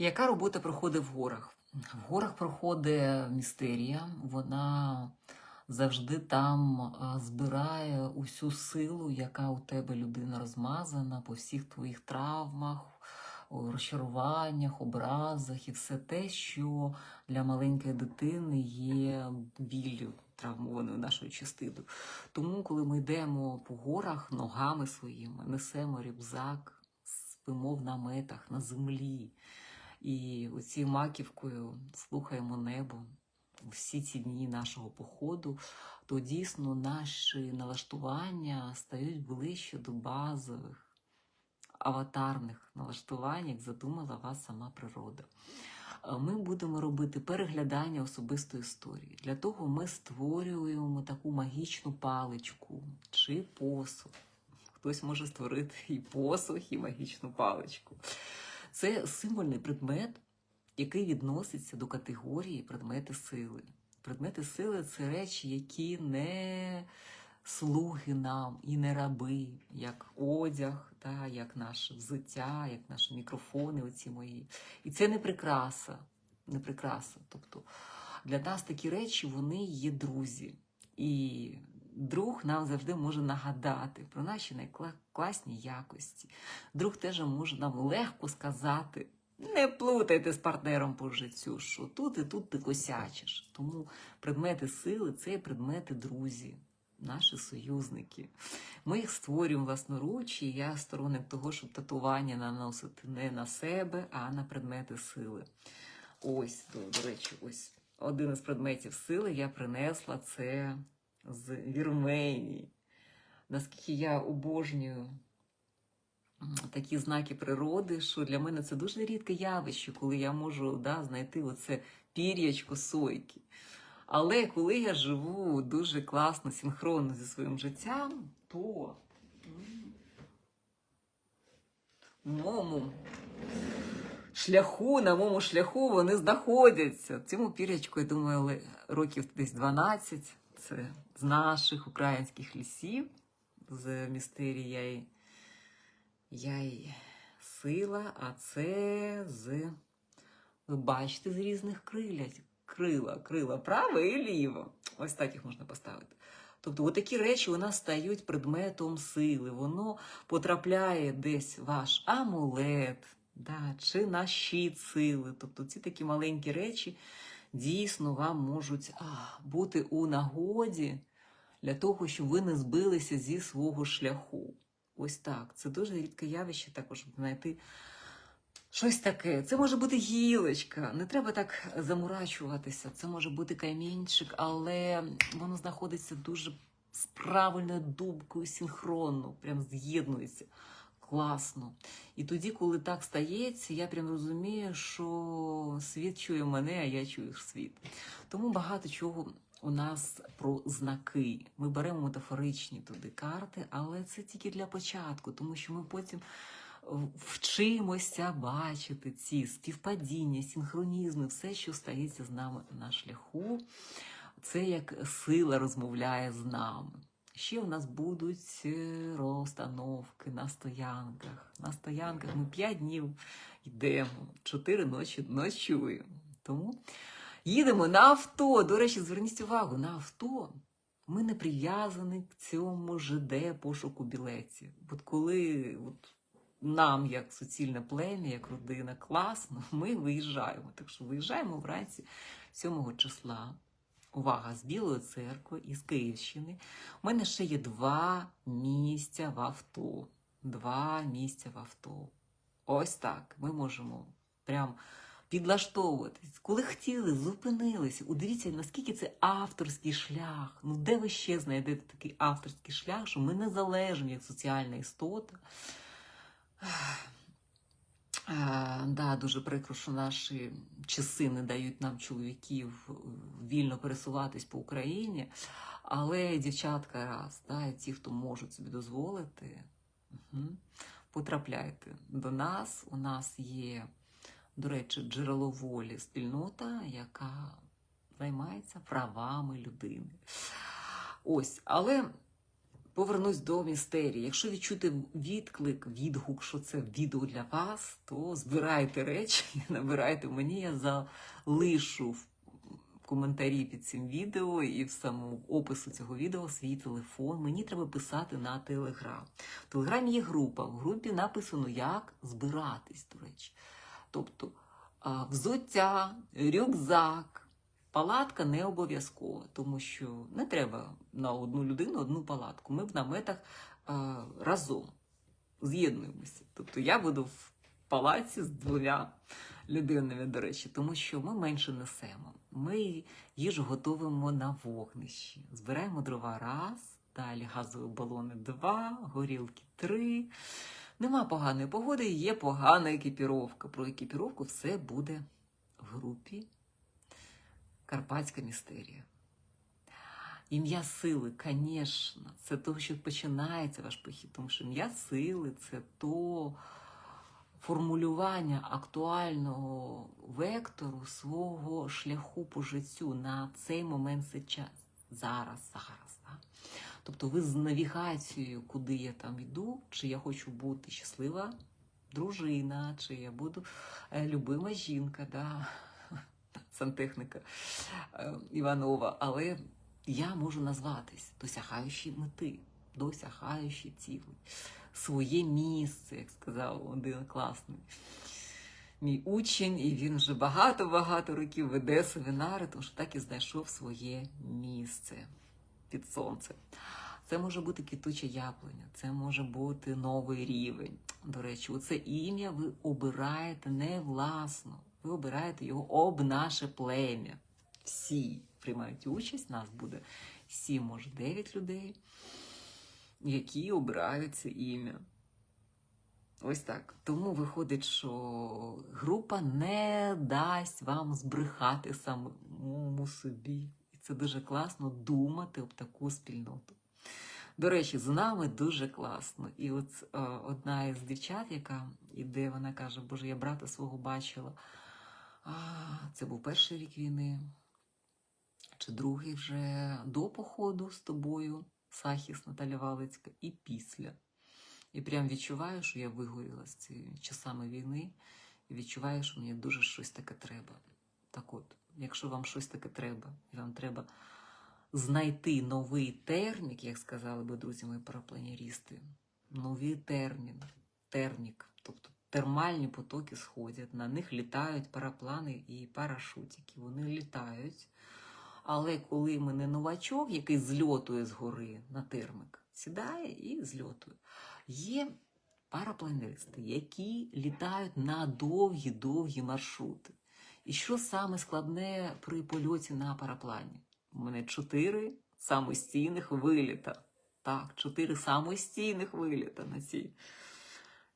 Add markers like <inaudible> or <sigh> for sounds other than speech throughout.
Яка робота проходить в горах? В горах проходить містерія, вона завжди там збирає усю силу, яка у тебе людина розмазана по всіх твоїх травмах, розчаруваннях, образах і все те, що для маленької дитини є біллю травмованою нашою частиною. Тому, коли ми йдемо по горах ногами своїми, несемо рюкзак, спимо в наметах на землі. І оці маківкою слухаємо небо всі ці дні нашого походу, то дійсно наші налаштування стають ближче до базових аватарних налаштувань, як задумала вас сама природа. Е, Ми будемо робити переглядання особистої історії. Для того ми створюємо таку магічну паличку чи посуд. Хтось може створити і посух, і магічну паличку. Це символьний предмет, який відноситься до категорії предмети сили. Предмети сили це речі, які не слуги нам і не раби, як одяг, та, як наше взуття, як наші мікрофони, оці мої. І це не прикраса. Не прикраса. Тобто для нас такі речі вони є друзі. І друг нам завжди може нагадати про наші найкласні якості. Друг теж може нам легко сказати. Не плутайте з партнером по життю, що тут і тут ти косячиш. Тому предмети сили це предмети друзі, наші союзники. Ми їх створюємо власноруч, і я сторонник того, щоб татування наносити не на себе, а на предмети сили. Ось, до речі, ось один із предметів сили я принесла це з Вірменії. Наскільки я обожнюю такі знаки природи, що для мене це дуже рідке явище, коли я можу да, знайти оце пір'ячко сойки. Але коли я живу дуже класно, синхронно зі своїм життям, то в моєму шляху, на моєму шляху вони знаходяться. Цьому пір'ячку, я думаю, років десь 12. Це з наших українських лісів, з містерії я й, я й сила, а це з. Ви бачите, з різних криля. Крила, крила праве і ліво. Ось так їх можна поставити. Тобто, отакі речі у нас стають предметом сили. Воно потрапляє десь ваш амулет, да, чи на щит сили. Тобто ці такі маленькі речі дійсно вам можуть бути у нагоді для того, щоб ви не збилися зі свого шляху. Ось так. Це дуже рідке явище також знайти щось таке. Це може бути гілочка. Не треба так замурачуватися. Це може бути камінчик, але воно знаходиться дуже з правильною думкою, синхронно, прям з'єднується. Класно. І тоді, коли так стається, я прям розумію, що світ чує мене, а я чую світ. Тому багато чого у нас про знаки. Ми беремо метафоричні туди карти, але це тільки для початку, тому що ми потім вчимося бачити ці співпадіння, синхронізми, все, що стається з нами на шляху. Це як сила розмовляє з нами. Ще у нас будуть е, розстановки на стоянках. На стоянках ми 5 днів йдемо, 4 ночі ночуємо. Тому їдемо на авто. До речі, зверніть увагу, на авто ми не прив'язані к цьому ЖД пошуку білетів. От коли от, нам, як суцільне плем'я, як родина, класно, ми виїжджаємо. Так що виїжджаємо вранці 7 числа. Увага, з Білої церкви із Київщини. У мене ще є два місця в авто. Два місця в авто. Ось так. Ми можемо прям підлаштовуватись. Коли хотіли, зупинилися. Удивіться, наскільки це авторський шлях. Ну, де ви ще знайдете такий авторський шлях, що ми не залежні як соціальна істота. Да, дуже прикро, що наші часи не дають нам чоловіків вільно пересуватись по Україні. Але дівчатка раз, да, і ті, хто можуть собі дозволити, угу, потрапляйте до нас. У нас є, до речі, джерело волі спільнота, яка займається правами людини. Ось, але Повернусь до містерії. Якщо відчути відклик, відгук, що це відео для вас, то збирайте речі, <laughs> набирайте мені, я залишу в коментарі під цим відео і в самому опису цього відео свій телефон. Мені треба писати на телеграм. В телеграмі є група. В групі написано, як збиратись, до речі. Тобто взуття, рюкзак. Палатка не обов'язкова, тому що не треба на одну людину одну палатку. Ми в наметах а, разом з'єднуємося. Тобто я буду в палаці з двома людинами, до речі, тому що ми менше несемо. Ми їжу готуємо на вогнищі. Збираємо дрова раз, далі газові балони два, горілки три. Нема поганої погоди, є погана екіпіровка. Про екіпіровку все буде в групі Карпатська містерія. Ім'я сили, звісно, це того, що починається ваш похід, тому що ім'я сили це то формулювання актуального вектору свого шляху по життю на цей момент це час. Зараз, зараз. Да? Тобто ви з навігацією, куди я там йду, чи я хочу бути щаслива дружина, чи я буду е, любима жінка, да? Сантехніка е, Іванова, але я можу назватись досягаючи мети, досягаючи цілей, своє місце, як сказав один класний мій учень, і він вже багато-багато років веде семінари, тому що так і знайшов своє місце під сонцем. Це може бути квітуча яблуня, це може бути новий рівень. До речі, оце ім'я ви обираєте не власно, ви обираєте його об наше плем'я. Всі приймають участь, нас буде 7, може 9 людей, які обирають це ім'я. Ось так. Тому виходить, що група не дасть вам збрехати самому собі. І це дуже класно думати об таку спільноту. До речі, з нами дуже класно. І от е, одна із дівчат, яка іде, вона каже, Боже, я брата свого бачила. Це був перший рік війни, чи другий вже до походу з тобою, Сахіс Наталя Валицька, і після. І прям відчуваю, що я вигоріла з цими часами війни, і відчуваю, що мені дуже щось таке треба. Так от, якщо вам щось таке треба, і вам треба знайти новий термік, як сказали би друзі мої парапланерісти, новий термін, термік, тобто термальні потоки сходять, на них літають параплани і парашутики. Вони літають. Але коли мене новачок, який зльотує з гори на термик, сідає і зльотує. Є парапланеристи, які літають на довгі-довгі маршрути. І що саме складне при польоті на параплані? У мене чотири самостійних виліта. Так, чотири самостійних виліта на ці,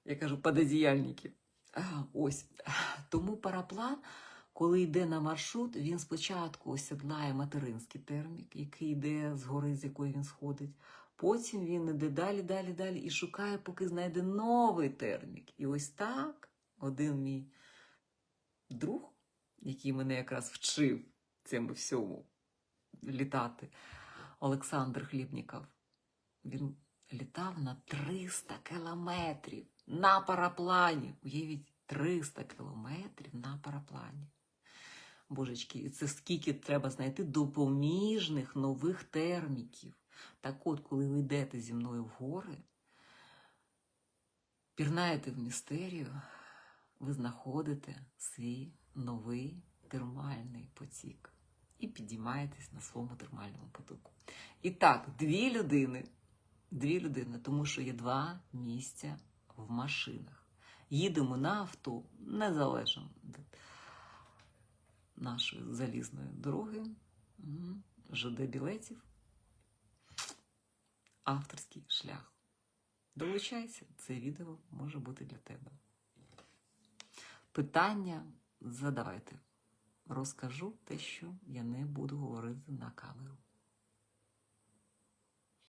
я кажу, пододіяльники. Ось. Тому параплан, коли йде на маршрут, він спочатку осідлає материнський термік, який йде з гори, з якої він сходить. Потім він іде далі, далі, далі і шукає, поки знайде новий термік. І ось так один мій друг, який мене якраз вчив цьому всьому літати, Олександр Хлібніков, він літав на 300 кілометрів на параплані. Уявіть, 300 кілометрів на параплані. Божечки, і це скільки треба знайти допоміжних нових терміків. Так от, коли ви йдете зі мною в гори, пірнаєте в містерію, ви знаходите свій новий термальний потік і підіймаєтесь на своєму термальному потоку. І так, дві людини, дві людини, тому що є два місця в машинах. Їдемо на авто, незалежно від нашої залізної дороги, ЖД білетів авторський шлях. Долучайся, це відео може бути для тебе. Питання задавайте. Розкажу те, що я не буду говорити на камеру.